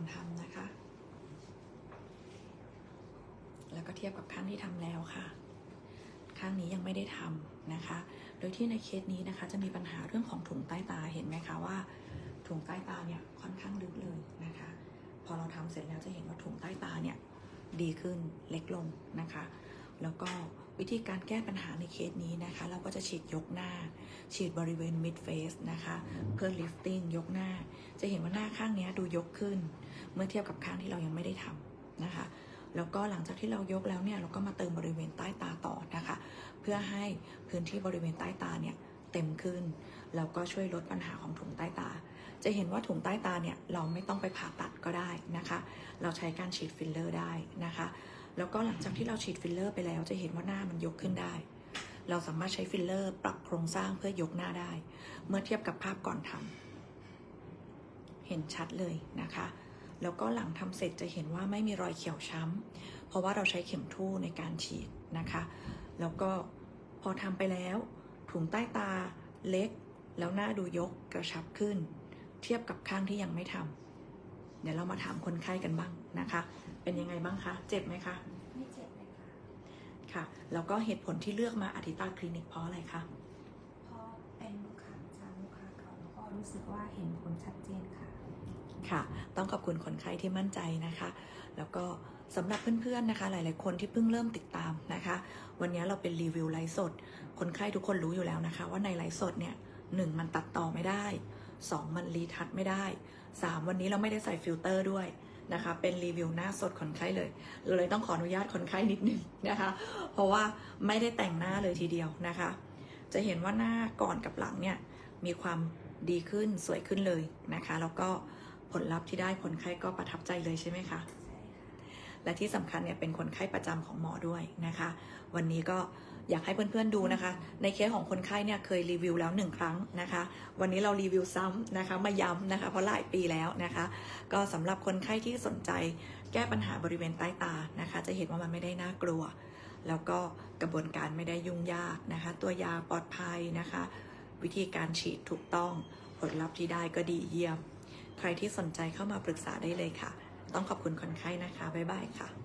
อนทำนะคะ แล้วก็เทียบกับข้างที่ทำแล้วค่ะ ข้างนี้ยังไม่ได้ทำนะคะ โดยที่ในเคสนี้นะคะ จะมีปัญหาเรื่องของถุงใต้ตาเห็นไหมคะว่า ถุงใต้ตาเนี่ยค่อนข้างลึกเลยนะคะ พอเราทำเสร็จแล้วจะเห็นว่าถุงใต้ตาเนี่ยดีขึ้นเล็กลงนะคะ แล้วก็ วิธีการแก้ปัญหาในเคสนี้นะคะ เราก็จะฉีดยกหน้า ฉีดบริเวณ mid face นะคะ เพื่อ lifting ยกหน้า จะเห็นว่าหน้าข้างนี้ดูยกขึ้น เมื่อเทียบกับข้างที่เรายังไม่ได้ทำนะคะ แล้วก็หลังจากที่เรายกแล้วเนี่ย เราก็มาเติมบริเวณใต้ตาต่อนะคะ เพื่อให้พื้นที่บริเวณใต้ตาเนี่ยเต็มขึ้น แล้วก็ช่วยลดปัญหาของถุงใต้ตา จะเห็นว่าถุงใต้ตาเนี่ยเราไม่ต้องไปผ่าตัดก็ได้นะคะ เราใช้การฉีดฟิลเลอร์ได้นะคะ แล้วก็หลังจากที่เราฉีดฟิลเลอร์ไปแล้วจะเห็นว่าหน้ามันยกขึ้นได้ เราสามารถใช้ฟิลเลอร์ปรับโครงสร้างเพื่อยกหน้าได้ เมื่อเทียบกับภาพก่อนทำเห็นชัดเลยนะคะ แล้วก็หลังทำเสร็จจะเห็นว่าไม่มีรอยเขียวช้ำเพราะว่าเราใช้เข็มทู่ในการฉีดนะคะ แล้วก็พอทำไปแล้วถุงใต้ตาเล็ก แล้วหน้าดูยกกระชับขึ้น เทียบกับข้างที่ยังไม่ทำ เดี๋ยวเรามาถามคนไข้กันบ้างนะคะ เป็นยังไงบ้างคะ เจ็บไหมคะ ไม่เจ็บเลยค่ะ ค่ะ แล้วก็เหตุผลที่เลือกมาอาทิตาคลินิกเพราะอะไรคะ เพราะเป็นลูกค้าประจำลูกค้าเก่าแล้วก็รู้สึกว่าเห็นผลชัดเจนค่ะ ค่ะ ต้องขอบคุณคนไข้ที่มั่นใจนะคะ แล้วก็สำหรับเพื่อนๆนะคะ หลายๆคนที่เพิ่งเริ่มติดตามนะคะ วันนี้เราเป็นรีวิวไลฟ์สด คนไข้ทุกคนรู้อยู่แล้วนะคะ ว่าในไลฟ์สดเนี่ยหนึ่งมันตัดต่อไม่ได้ สองมันรีทัชไม่ได้สามวันนี้เราไม่ได้ใส่ฟิลเตอร์ด้วยนะคะ เป็นรีวิวหน้าสดคนไข้เลยเราเลยต้องขออนุญาตคนไข้นิดนึงนะคะ เพราะว่าไม่ได้แต่งหน้าเลยทีเดียวนะคะ จะเห็นว่าหน้าก่อนกับหลังเนี่ยมีความดีขึ้นสวยขึ้นเลยนะคะ แล้วก็ผลลัพธ์ที่ได้คนไข้ก็ประทับใจเลยใช่ไหมคะ และที่สำคัญเนี่ยเป็นคนไข้ประจำของหมอด้วยนะคะ วันนี้ก็อยากให้เพื่อนๆดูนะคะ ในเคสของคนไข้เนี่ยเคยรีวิวแล้วหนึ่งครั้งนะคะ วันนี้เรารีวิวซ้ำนะคะมาย้ำนะคะ เพราะหลายปีแล้วนะคะ ก็สำหรับคนไข้ที่สนใจแก้ปัญหาบริเวณใต้ตานะคะ จะเห็นว่ามันไม่ได้น่ากลัว แล้วก็กระบวนการไม่ได้ยุ่งยากนะคะ ตัวยาปลอดภัยนะคะ วิธีการฉีดถูกต้องผลลัพธ์ที่ได้ก็ดีเยี่ยม ใครที่สนใจเข้ามาปรึกษาได้เลยค่ะ ต้องขอบคุณคนไข้นะคะ บ๊ายบายค่ะ